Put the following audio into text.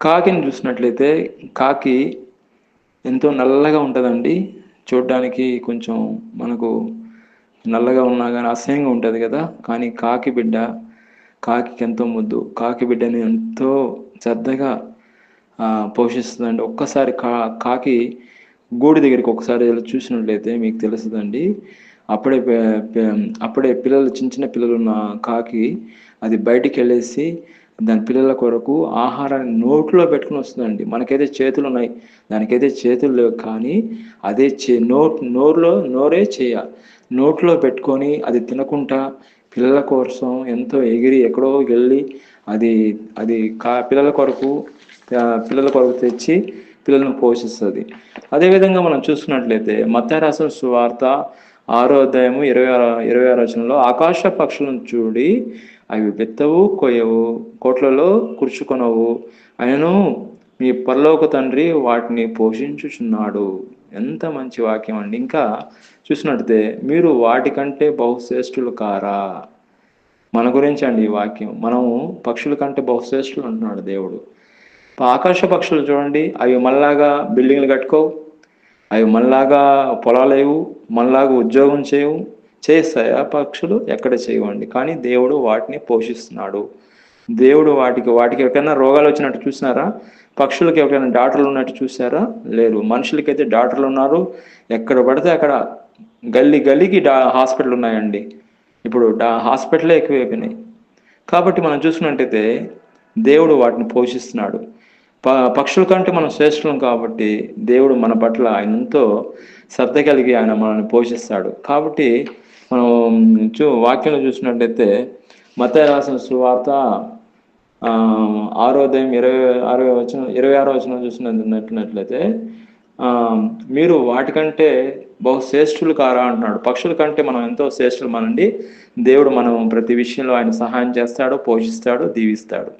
కాకిని చూసినట్లయితే కాకి ఎంతో నల్లగా ఉంటుందండి. చూడ్డానికి కొంచెం మనకు నల్లగా ఉన్నా కానీ అసహ్యంగా ఉంటుంది కదా. కానీ కాకి బిడ్డ కాకి ఎంతో ముద్దు. కాకి బిడ్డని ఎంతో శ్రద్ధగా పోషిస్తుందండి. ఒక్కసారి కా కాకి గూడి దగ్గరికి ఒకసారి వెళ్ళి చూసినట్లయితే మీకు తెలుస్తుందండి. అప్పుడే అప్పుడే పిల్లలు చిన్న చిన్న పిల్లలు ఉన్న కాకి అది బయటికి వెళ్ళేసి దాని పిల్లల కొరకు ఆహారాన్ని నోట్లో పెట్టుకుని వస్తుందండి. మనకైతే చేతులు ఉన్నాయి. దానికైతే చేతులు లేవు కానీ అదే చే నో నోరులో నోరే చేయ నోట్లో పెట్టుకొని అది తినకుండా పిల్లల కోసం ఎంతో ఎగిరి ఎక్కడో వెళ్ళి అది అది కా పిల్లల కొరకు పిల్లల కొరకు తెచ్చి పిల్లలను పోషిస్తుంది. అదేవిధంగా మనం చూసుకున్నట్లయితే మత్తారాసం సువార్త ఆరో అధ్యాయము ఇరవై ఆరో ఇరవై ఆరు వచనంలో ఆకాశ పక్షులను చూడి అవి విత్తవు కొయ్యవు కోట్లలో కూర్చుకొనవు. ఆయనను మీ పరలోక తండ్రి వాటిని పోషించుచున్నాడు. ఎంత మంచి వాక్యం అండి. ఇంకా చూసినట్టే మీరు వాటికంటే బహుశ్రేష్ఠులు కారా? మన గురించి అండి ఈ వాక్యం. మనము పక్షుల కంటే బహుశ్రేష్ఠులు అంటున్నాడు దేవుడు. ఆకాశ పక్షులు చూడండి. అవి మళ్ళాగా బిల్డింగ్లు కట్టుకోవు. అవి మళ్ళాగా పొలాలేవు మనలాగా ఉద్యోగం చేయవు చేస్తాయా పక్షులు ఎక్కడ చేయవండి. కానీ దేవుడు వాటిని పోషిస్తున్నాడు. దేవుడు వాటికి వాటికి ఎక్కడైనా రోగాలు వచ్చినట్టు చూసినారా? పక్షులకి ఎక్కడైనా డాక్టర్లు ఉన్నట్టు చూసారా లేరు మనుషులకైతే డాక్టర్లు ఉన్నారు. ఎక్కడ పడితే అక్కడ గల్లీ గల్లీకి డా హాస్పిటల్ ఉన్నాయండి. ఇప్పుడు డా హాస్పిటలే ఎక్కువైపోయినాయి. కాబట్టి మనం చూసుకున్నట్టయితే దేవుడు వాటిని పోషిస్తున్నాడు. ప పక్షుల కంటే మనం శ్రేష్ఠులం కాబట్టి దేవుడు మన పట్ల ఆయన ఎంతో శ్రద్ధ కలిగి ఆయన మనల్ని పోషిస్తాడు. కాబట్టి మనం చూ వాక్యంలో చూసినట్టయితే మత రాసిన సువార్త ఆరోదయం ఇరవై అరవై వచ్చిన ఇరవై ఆరో వచ్చిన చూసినట్లయితే మీరు వాటికంటే బహు శ్రేష్ఠులు కారా అంటున్నాడు. పక్షుల కంటే మనం ఎంతో శ్రేష్ఠులు మనండి దేవుడు మనం ప్రతి విషయంలో ఆయన సహాయం చేస్తాడు పోషిస్తాడు దీవిస్తాడు.